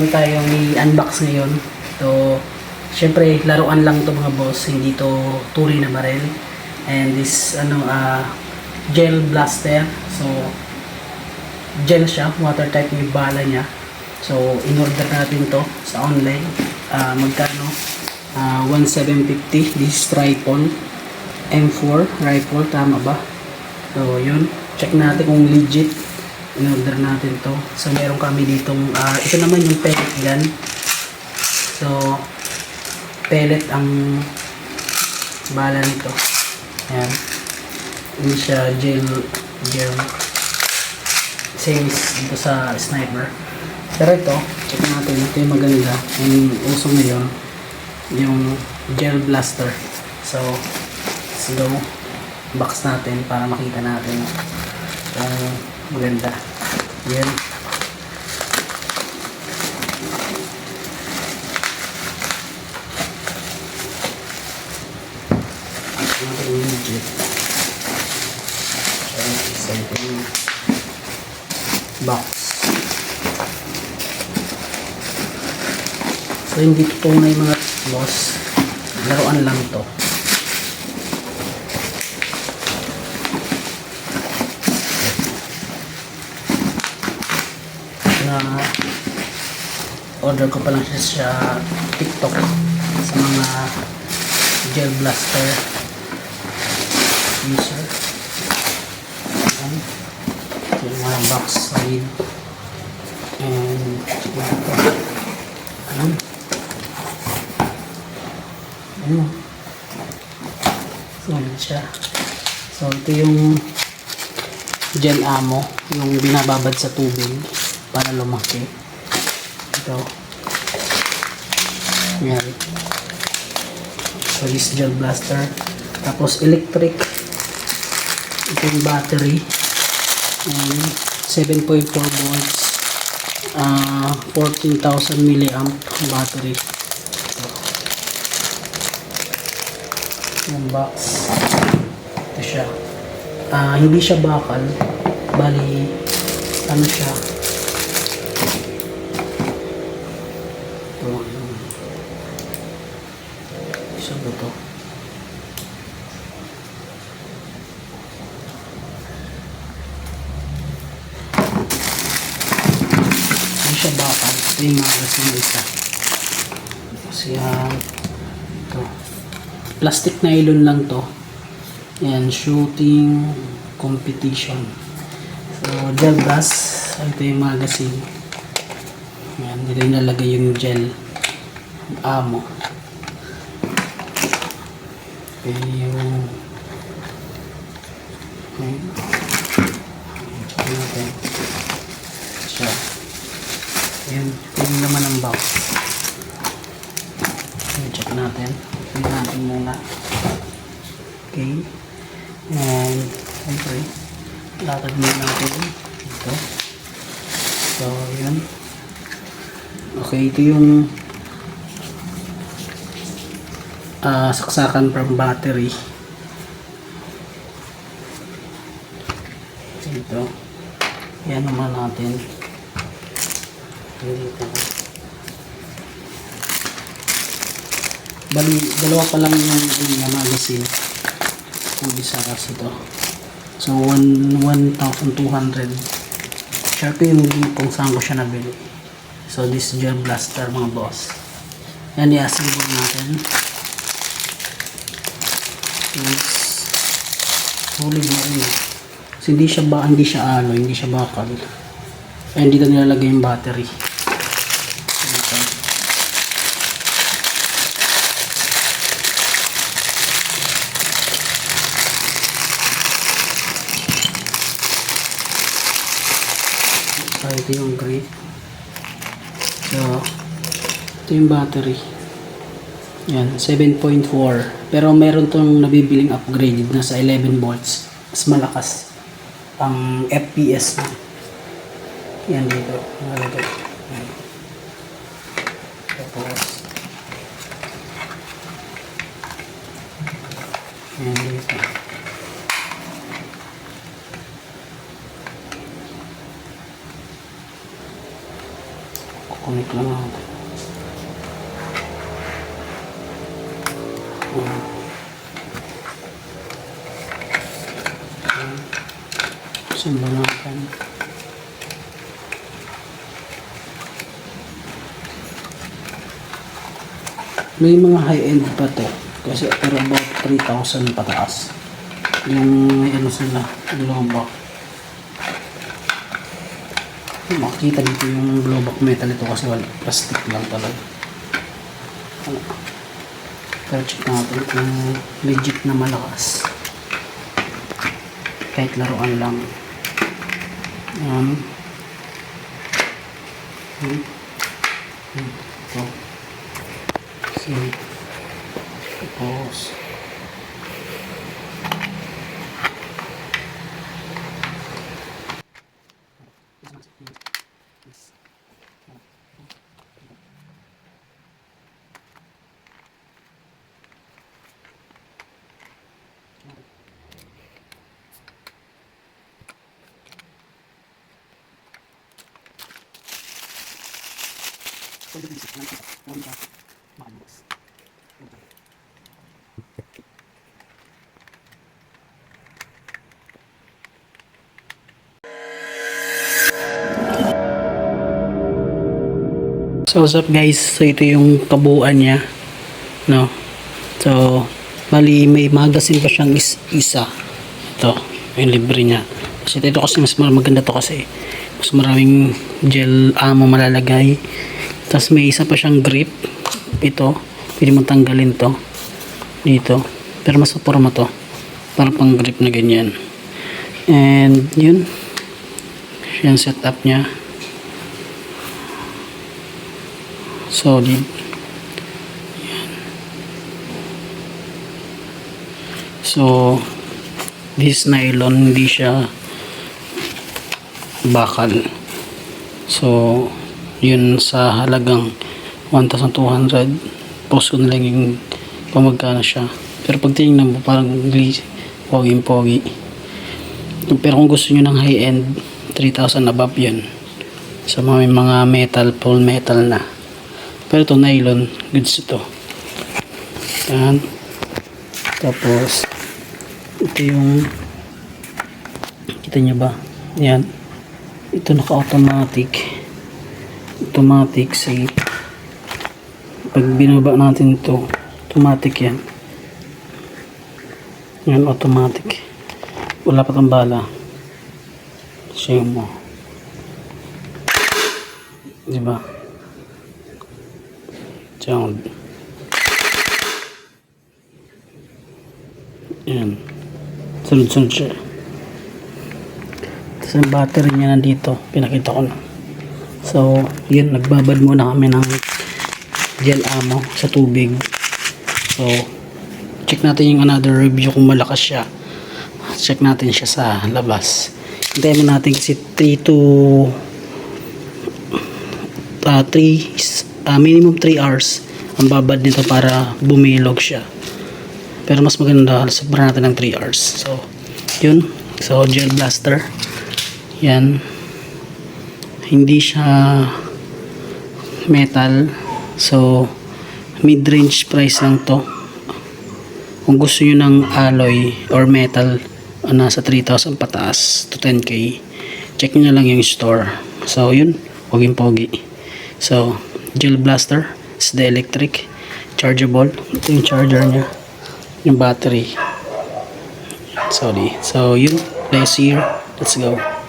meron tayong i-unbox ngayon. So, syempre, laruan lang to mga boss. Hindi to tunay na barel. And this, ano, ah, gel blaster. So, gel siya. Water type yung bala niya. So, in-order natin to sa online. Ah, magkano? Ah, 1,750. This is rifle. M4 rifle. Tama ba? So, yun. Check natin kung legit. In-order natin to. So, meron kami ditong, ah, ito naman yung pellet gun. So, pellet ang bala nito. Ayan. Hindi siya gel, gel. Same dito sa sniper. Pero ito, check natin. Ito yung maganda. Yung uso ngayon, yung gel blaster. So, let's go. Box natin para makita natin kung maganda. Yan. Yung box. So, hindi to tunay mga boss. Laruan lang to. na order ko pa lang siya sa TikTok sa mga gel blaster user. Ayan. Ito yung mga box side. And check mo ito. Ayan. Ayan. Solid siya. So ito yung gel ammo, yung binababad sa tubig para lumaki. Ito. Yan. This gel blaster. Tapos electric. Ito yung battery. Ayan. 7.4 volts. Ah, 14,000 milliamp battery. Yung box. Ito siya. Ah, hindi siya bakal. Bali, ano siya? Ito. Isa ba to? Hindi siya bakal. Ito yung magazine isa. Tapos yan. Ito. Plastic nylon lang to. Yan, shooting competition. So, gel gas. Ito yung magazine. Yan, dito nalagay yung gel. Amo. Okay, yung... Okay. Check natin. Siya. Yan, ito yung laman ng box. Okay, check natin. Check natin muna. Okay. And, siyempre, latag muna natin ito. So, yun. Okay, ito yung ah saksakan from battery. Ito. Yan naman natin. Dito. Bali, dalawa pa lang yung, yung magazine kung isa kasi ito. So, 1 1,200. Share ko yung kung saan ko siya nabili. So, this gel blaster mga boss. Yan, i-assemble natin. Yes. Solid na rin. hindi siya ba, hindi siya ano, hindi siya bakal. Kaya dito nilalagay yung battery. Ito. So, ito yung grip. So, ito yung battery. Yan, 7.4. Pero meron tong nabibiling upgraded na sa 11 volts. Mas malakas. Ang FPS na. Yan dito. Nakalagay. Yan. Tapos, yan dito. Connect lang. Ayan. Ayan. Simba natin. May mga high-end pa to. Kasi pero about 3,000 pataas. Yung ano sila, yung lobak. Makikita dito yung lobak metal ito kasi wala, plastic lang talaga. Ano? Pero check natin kung legit na malakas. Kahit laruan lang. Yan. Hmm. Hmm. Ito. See. Tapos. So what's up guys? So ito yung kabuuan niya. No. So bali may magazine pa siyang is isa. Ito, yung libre niya. Kasi ito kasi mas maganda to kasi mas maraming gel amo malalagay. Tapos may isa pa siyang grip. Ito, pwede mong tanggalin to. Dito. Pero mas forma to. Para pang grip na ganyan. And yun. Yan setup niya. solid Yan. so this nylon hindi siya bakal so yun sa halagang 1,200 post ko na lang yung pamagkano siya. Pero pag tingnan mo parang pogi pogi pero kung gusto nyo ng high end 3,000 above yun. Sa mga may mga metal full metal na. Pero ito nylon. Goods ito. Yan. Tapos ito yung kita nyo ba? Yan. Ito naka automatic automatic safe pag binaba natin ito automatic yan yan automatic wala pa tong bala siya mo di ba sound. Yan. Sunod-sunod siya. Tapos ang battery niya nandito. Pinakita ko na. So, yun. Nagbabad muna kami ng gel ammo sa tubig. So, check natin yung another review kung malakas siya. Check natin siya sa labas. Hintayin mo natin kasi 3 to uh, 3 uh, minimum 3 hours ang babad nito para bumilog siya pero mas maganda sobra natin ng 3 hours so yun so gel blaster yan hindi siya metal. So mid range price lang to. Kung gusto nyo ng alloy or metal uh, nasa 3,000 pataas to 10k check nyo lang yung store. So yun poging pogi. So gel blaster is the electric chargeable. Ito yung charger niya yung battery. Sorry. So yun let's here let's go